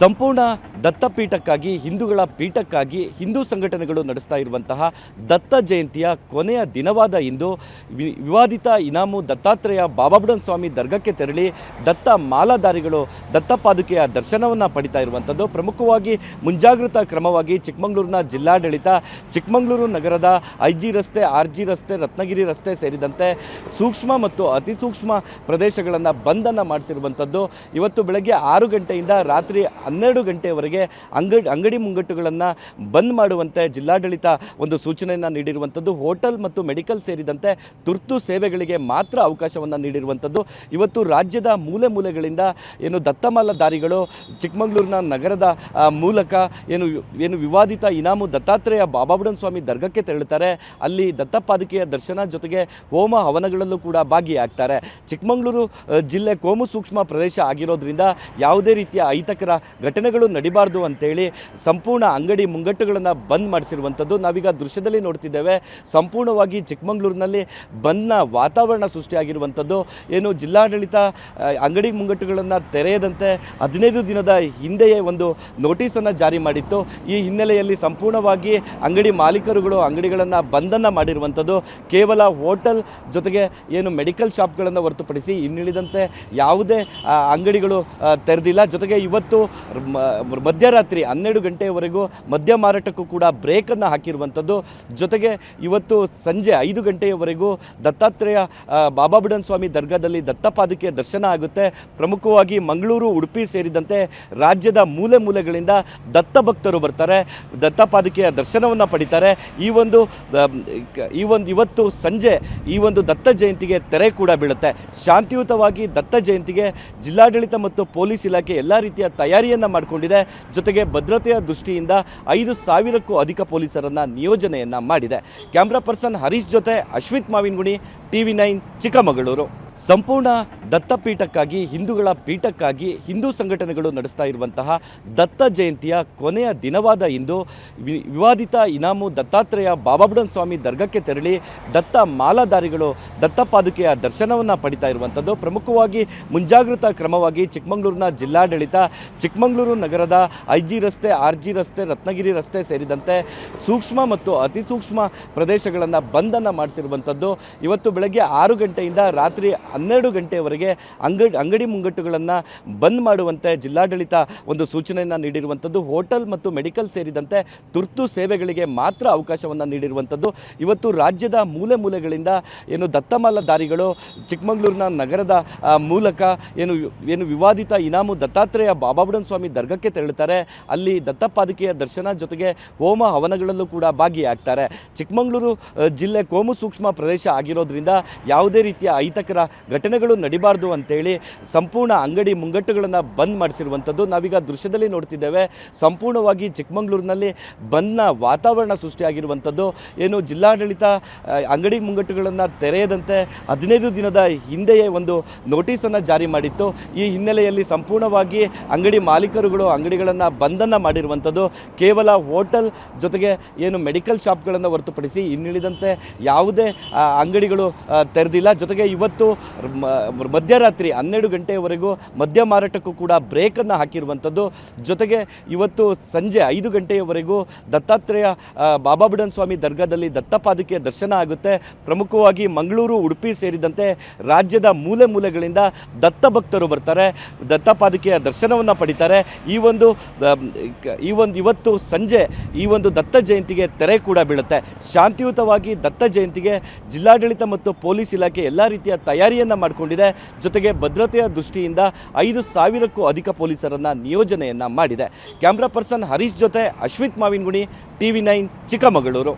ಸಂಪೂರ್ಣ ದತ್ತಪೀಠಕ್ಕಾಗಿ, ಹಿಂದೂಗಳ ಪೀಠಕ್ಕಾಗಿ ಹಿಂದೂ ಸಂಘಟನೆಗಳು ನಡೆಸ್ತಾ ಇರುವಂತಹ ದತ್ತ ಜಯಂತಿಯ ಕೊನೆಯ ದಿನವಾದ ಇಂದು ವಿವಾದಿತ ಇನಾಮು ದತ್ತಾತ್ರೇಯ ಬಾಬಾಬುಡನ್ ಸ್ವಾಮಿ ದರ್ಗಕ್ಕೆ ತೆರಳಿ ದತ್ತ ಮಾಲಾಧಾರಿಗಳು ದತ್ತಪಾದುಕೆಯ ದರ್ಶನವನ್ನು ಪಡಿತಾ ಇರುವಂಥದ್ದು. ಪ್ರಮುಖವಾಗಿ ಮುಂಜಾಗ್ರತಾ ಕ್ರಮವಾಗಿ ಚಿಕ್ಕಮಗಳೂರಿನ ಜಿಲ್ಲಾಡಳಿತ, ಚಿಕ್ಕಮಗಳೂರು ನಗರದ ಐ ಜಿ ರಸ್ತೆ ಆರ್ ಜಿ ರಸ್ತೆ, ರತ್ನಗಿರಿ ರಸ್ತೆ ಸೇರಿದಂತೆ ಸೂಕ್ಷ್ಮ ಮತ್ತು ಅತಿ ಸೂಕ್ಷ್ಮ ಪ್ರದೇಶಗಳನ್ನು ಬಂದನ್ನು ಮಾಡಿಸಿರುವಂಥದ್ದು. ಇವತ್ತು ಬೆಳಗ್ಗೆ ಆರು ಗಂಟೆಯಿಂದ ರಾತ್ರಿ ಹನ್ನೆರಡು ಅಂಗಡಿ ಅಂಗಡಿ ಮುಂಗಟ್ಟುಗಳನ್ನು ಬಂದ್ ಮಾಡುವಂತೆ ಜಿಲ್ಲಾಡಳಿತ ಒಂದು ಸೂಚನೆಯನ್ನು ನೀಡಿರುವಂಥದ್ದು. ಹೋಟೆಲ್ ಮತ್ತು ಮೆಡಿಕಲ್ ಸೇರಿದಂತೆ ತುರ್ತು ಸೇವೆಗಳಿಗೆ ಮಾತ್ರ ಅವಕಾಶವನ್ನು ನೀಡಿರುವಂಥದ್ದು. ಇವತ್ತು ರಾಜ್ಯದ ಮೂಲೆ ಮೂಲೆಗಳಿಂದ ಏನು ದತ್ತಮಾಲಧಾರಿಗಳು ಚಿಕ್ಕಮಗಳೂರಿನ ನಗರದ ಮೂಲಕ ಏನು ಏನು ವಿವಾದಿತ ಇನಾಮು ದತ್ತಾತ್ರೇಯ ಬಾಬಾಬುಡನ್ ಸ್ವಾಮಿ ದರ್ಗಕ್ಕೆ ತೆರಳುತ್ತಾರೆ. ಅಲ್ಲಿ ದತ್ತಪಾದಿಕೆಯ ದರ್ಶನ ಜೊತೆಗೆ ಹೋಮ ಹವನಗಳಲ್ಲೂ ಕೂಡ ಭಾಗಿಯಾಗ್ತಾರೆ. ಚಿಕ್ಕಮಗಳೂರು ಜಿಲ್ಲೆ ಕೋಮು ಸೂಕ್ಷ್ಮ ಪ್ರದೇಶ ಆಗಿರೋದ್ರಿಂದ ಯಾವುದೇ ರೀತಿಯ ಅಹಿತಕರ ಘಟನೆಗಳು ನಡಿಬಾರ್ದು. ಅಂತೇಳಿ ಸಂಪೂರ್ಣ ಅಂಗಡಿ ಮುಂಗಟ್ಟುಗಳನ್ನು ಬಂದ್ ಮಾಡಿಸಿರುವಂಥದ್ದು ನಾವೀಗ ದೃಶ್ಯದಲ್ಲಿ ನೋಡ್ತಿದ್ದೇವೆ. ಸಂಪೂರ್ಣವಾಗಿ ಚಿಕ್ಕಮಗಳೂರಿನಲ್ಲಿ ಬಂದ್ನ ವಾತಾವರಣ ಸೃಷ್ಟಿಯಾಗಿರುವಂಥದ್ದು ಏನು ಜಿಲ್ಲಾಡಳಿತ ಅಂಗಡಿ ಮುಂಗಟ್ಟುಗಳನ್ನು ತೆರೆಯದಂತೆ ಹದಿನೈದು ದಿನದ ಹಿಂದೆಯೇ ಒಂದು ನೋಟಿಸನ್ನು ಜಾರಿ ಮಾಡಿತ್ತು. ಈ ಹಿನ್ನೆಲೆಯಲ್ಲಿ ಸಂಪೂರ್ಣವಾಗಿ ಅಂಗಡಿ ಮಾಲೀಕರುಗಳು ಅಂಗಡಿಗಳನ್ನು ಬಂದನ್ನು ಮಾಡಿರುವಂಥದ್ದು ಕೇವಲ ಹೋಟೆಲ್ ಜೊತೆಗೆ ಏನು ಮೆಡಿಕಲ್ ಶಾಪ್ಗಳನ್ನು ಹೊರತುಪಡಿಸಿ ಇನ್ನುಳಿದಂತೆ ಯಾವುದೇ ಅಂಗಡಿಗಳು ತೆರೆದಿಲ್ಲ. ಜೊತೆಗೆ ಇವತ್ತು ಮಧ್ಯರಾತ್ರಿ ಹನ್ನೆರಡು ಗಂಟೆಯವರೆಗೂ ಮದ್ಯ ಮಾರಾಟಕ್ಕೂ ಕೂಡ ಬ್ರೇಕನ್ನು ಹಾಕಿರುವಂಥದ್ದು. ಜೊತೆಗೆ ಇವತ್ತು ಸಂಜೆ ಐದು ಗಂಟೆಯವರೆಗೂ ದತ್ತಾತ್ರೇಯ ಬಾಬಾ ಬುಡನ್ ಸ್ವಾಮಿ ದರ್ಗಾದಲ್ಲಿ ದತ್ತಪಾದುಕೆಯ ದರ್ಶನ ಆಗುತ್ತೆ. ಪ್ರಮುಖವಾಗಿ ಮಂಗಳೂರು, ಉಡುಪಿ ಸೇರಿದಂತೆ ರಾಜ್ಯದ ಮೂಲೆ ಮೂಲೆಗಳಿಂದ ದತ್ತ ಭಕ್ತರು ಬರ್ತಾರೆ. ದತ್ತಪಾದುಕೆಯ ದರ್ಶನವನ್ನು ಪಡಿತಾರೆ. ಈ ಒಂದು ಈ ಒಂದು ಇವತ್ತು ಸಂಜೆ ಈ ಒಂದು ದತ್ತ ಜಯಂತಿಗೆ ತೆರೆ ಕೂಡ ಬೀಳುತ್ತೆ. ಶಾಂತಿಯುತವಾಗಿ ದತ್ತ ಜಯಂತಿಗೆ ಜಿಲ್ಲಾಡಳಿತ ಮತ್ತು ಪೊಲೀಸ್ ಇಲಾಖೆ ಎಲ್ಲ ರೀತಿಯ ತಯಾರಿಯನ್ನು ಮಾಡಿಕೊಂಡಿದೆ. ಜೊತೆಗೆ ಭದ್ರತೆಯ ದೃಷ್ಟಿಯಿಂದ ಐದು ಸಾವಿರಕ್ಕೂ ಅಧಿಕ ಪೊಲೀಸರನ್ನು ನಿಯೋಜನೆಯನ್ನು ಮಾಡಿದೆ. ಕ್ಯಾಮ್ರಾ ಪರ್ಸನ್ ಹರೀಶ್ ಜೊತೆ ಅಶ್ವಿತ್ ಮಾವಿನಗುಣಿ, ಟಿವಿ ನೈನ್, ಚಿಕ್ಕಮಗಳೂರು. ಸಂಪೂರ್ಣ ದತ್ತಪೀಠಕ್ಕಾಗಿ, ಹಿಂದೂಗಳ ಪೀಠಕ್ಕಾಗಿ ಹಿಂದೂ ಸಂಘಟನೆಗಳು ನಡೆಸ್ತಾ ಇರುವಂತಹ ದತ್ತ ಜಯಂತಿಯ ಕೊನೆಯ ದಿನವಾದ ಇಂದು ವಿವಾದಿತ ಇನಾಮು ದತ್ತಾತ್ರೇಯ ಬಾಬಾಬುಡನ್ ಸ್ವಾಮಿ ದರ್ಗಕ್ಕೆ ತೆರಳಿ ದತ್ತ ಮಾಲಾಧಾರಿಗಳು ದತ್ತಪಾದುಕೆಯ ದರ್ಶನವನ್ನು ಪಡಿತಾ ಇರುವಂಥದ್ದು. ಪ್ರಮುಖವಾಗಿ ಮುಂಜಾಗ್ರತಾ ಕ್ರಮವಾಗಿ ಚಿಕ್ಕಮಗಳೂರಿನ ಜಿಲ್ಲಾಡಳಿತ, ಚಿಕ್ಕಮಗಳೂರು ನಗರದ ಐ ಜಿ ರಸ್ತೆ ಆರ್ ಜಿ ರಸ್ತೆ, ರತ್ನಗಿರಿ ರಸ್ತೆ ಸೇರಿದಂತೆ ಸೂಕ್ಷ್ಮ ಮತ್ತು ಅತಿ ಸೂಕ್ಷ್ಮ ಪ್ರದೇಶಗಳನ್ನು ಬಂದನ್ನು ಮಾಡಿಸಿರುವಂಥದ್ದು. ಇವತ್ತು ಬೆಳಗ್ಗೆ ಆರು ಗಂಟೆಯಿಂದ ರಾತ್ರಿ ಹನ್ನೆರಡು ಗಂಟೆಯವರೆಗೆ ಅಂಗಡಿ ಅಂಗಡಿ ಮುಂಗಟ್ಟುಗಳನ್ನು ಬಂದ್ ಮಾಡುವಂತೆ ಜಿಲ್ಲಾಡಳಿತ ಒಂದು ಸೂಚನೆಯನ್ನು ನೀಡಿರುವಂಥದ್ದು. ಹೋಟೆಲ್ ಮತ್ತು ಮೆಡಿಕಲ್ ಸೇರಿದಂತೆ ತುರ್ತು ಸೇವೆಗಳಿಗೆ ಮಾತ್ರ ಅವಕಾಶವನ್ನು ನೀಡಿರುವಂಥದ್ದು. ಇವತ್ತು ರಾಜ್ಯದ ಮೂಲೆ ಮೂಲೆಗಳಿಂದ ಏನು ದತ್ತಮಾಲಧಾರಿಗಳು ಚಿಕ್ಕಮಗಳೂರಿನ ನಗರದ ಮೂಲಕ ಏನು ಏನು ವಿವಾದಿತ ಇನಾಮು ದತ್ತಾತ್ರೇಯ ಬಾಬಾಬುಡನ್ ಸ್ವಾಮಿ ದರ್ಗಕ್ಕೆ ತೆರಳುತ್ತಾರೆ. ಅಲ್ಲಿ ದತ್ತಪಾದಕೆಯ ದರ್ಶನ ಜೊತೆಗೆ ಹೋಮ ಹವನಗಳಲ್ಲೂ ಕೂಡ ಭಾಗಿಯಾಗ್ತಾರೆ. ಚಿಕ್ಕಮಗಳೂರು ಜಿಲ್ಲೆ ಕೋಮು ಸೂಕ್ಷ್ಮ ಪ್ರದೇಶ ಆಗಿರೋದ್ರಿಂದ ಯಾವುದೇ ರೀತಿಯ ಅಹಿತಕರ ಘಟನೆಗಳು ನಡಿಬಾರ್ದು ಅಂತೇಳಿ ಸಂಪೂರ್ಣ ಅಂಗಡಿ ಮುಂಗಟ್ಟುಗಳನ್ನು ಬಂದ್ ಮಾಡಿಸಿರುವಂಥದ್ದು ನಾವೀಗ ದೃಶ್ಯದಲ್ಲಿ ನೋಡ್ತಿದ್ದೇವೆ. ಸಂಪೂರ್ಣವಾಗಿ ಚಿಕ್ಕಮಗಳೂರಿನಲ್ಲಿ ಬಂದ್ನ ವಾತಾವರಣ ಸೃಷ್ಟಿಯಾಗಿರುವಂಥದ್ದು ಏನು ಜಿಲ್ಲಾಡಳಿತ ಅಂಗಡಿ ಮುಂಗಟ್ಟುಗಳನ್ನು ತೆರೆಯದಂತೆ ಹದಿನೈದು ದಿನದ ಹಿಂದೆಯೇ ಒಂದು ನೋಟಿಸನ್ನು ಜಾರಿ ಮಾಡಿತ್ತು. ಈ ಹಿನ್ನೆಲೆಯಲ್ಲಿ ಸಂಪೂರ್ಣವಾಗಿ ಅಂಗಡಿ ಮಾಲೀಕರುಗಳು ಅಂಗಡಿಗಳನ್ನು ಬಂದನ್ನು ಮಾಡಿರುವಂಥದ್ದು ಕೇವಲ ಹೋಟೆಲ್ ಜೊತೆಗೆ ಏನು ಮೆಡಿಕಲ್ ಶಾಪ್ಗಳನ್ನು ಹೊರತುಪಡಿಸಿ ಇನ್ನುಳಿದಂತೆ ಯಾವುದೇ ಅಂಗಡಿಗಳು ತೆರೆದಿಲ್ಲ. ಜೊತೆಗೆ ಇವತ್ತು ಮಧ್ಯರಾತ್ರಿ ಹನ್ನೆರಡು ಗಂಟೆಯವರೆಗೂ ಮದ್ಯ ಮಾರಾಟಕ್ಕೂ ಕೂಡ ಬ್ರೇಕನ್ನು ಹಾಕಿರುವಂಥದ್ದು. ಜೊತೆಗೆ ಇವತ್ತು ಸಂಜೆ ಐದು ಗಂಟೆಯವರೆಗೂ ದತ್ತಾತ್ರೇಯ ಬಾಬಾ ಬಾಬಾಬುಡನ್ ಸ್ವಾಮಿ ದರ್ಗಾದಲ್ಲಿ ದತ್ತಪಾದುಕೆಯ ದರ್ಶನ ಆಗುತ್ತೆ. ಪ್ರಮುಖವಾಗಿ ಮಂಗಳೂರು, ಉಡುಪಿ ಸೇರಿದಂತೆ ರಾಜ್ಯದ ಮೂಲೆ ಮೂಲೆಗಳಿಂದ ದತ್ತ ಭಕ್ತರು ಬರ್ತಾರೆ. ದತ್ತಪಾದುಕೆಯ ದರ್ಶನವನ್ನು ಪಡಿತಾರೆ. ಈ ಒಂದು ಈ ಒಂದು ಇವತ್ತು ಸಂಜೆ ಈ ಒಂದು ದತ್ತ ಜಯಂತಿಗೆ ತೆರೆ ಕೂಡ ಬೀಳುತ್ತೆ. ಶಾಂತಿಯುತವಾಗಿ ದತ್ತ ಜಯಂತಿಗೆ ಜಿಲ್ಲಾಡಳಿತ ಮತ್ತು ಪೊಲೀಸ್ ಇಲಾಖೆ ಎಲ್ಲ ರೀತಿಯ ತಯಾರಿಯನ್ನು ಮಾಡಿಕೊಂಡಿದೆ. ಜೊತೆಗೆ ಭದ್ರತೆಯ ದೃಷ್ಟಿಯಿಂದ ಐದು ಸಾವಿರಕ್ಕೂ ಅಧಿಕ ಪೊಲೀಸರನ್ನು ನಿಯೋಜನೆಯನ್ನು ಮಾಡಿದೆ. ಕ್ಯಾಮ್ರಾ ಪರ್ಸನ್ ಹರೀಶ್ ಜೊತೆ ಅಶ್ವಿತ್ ಮಾವಿನಗುಣಿ, ಟಿವಿ ನೈನ್, ಚಿಕ್ಕಮಗಳೂರು.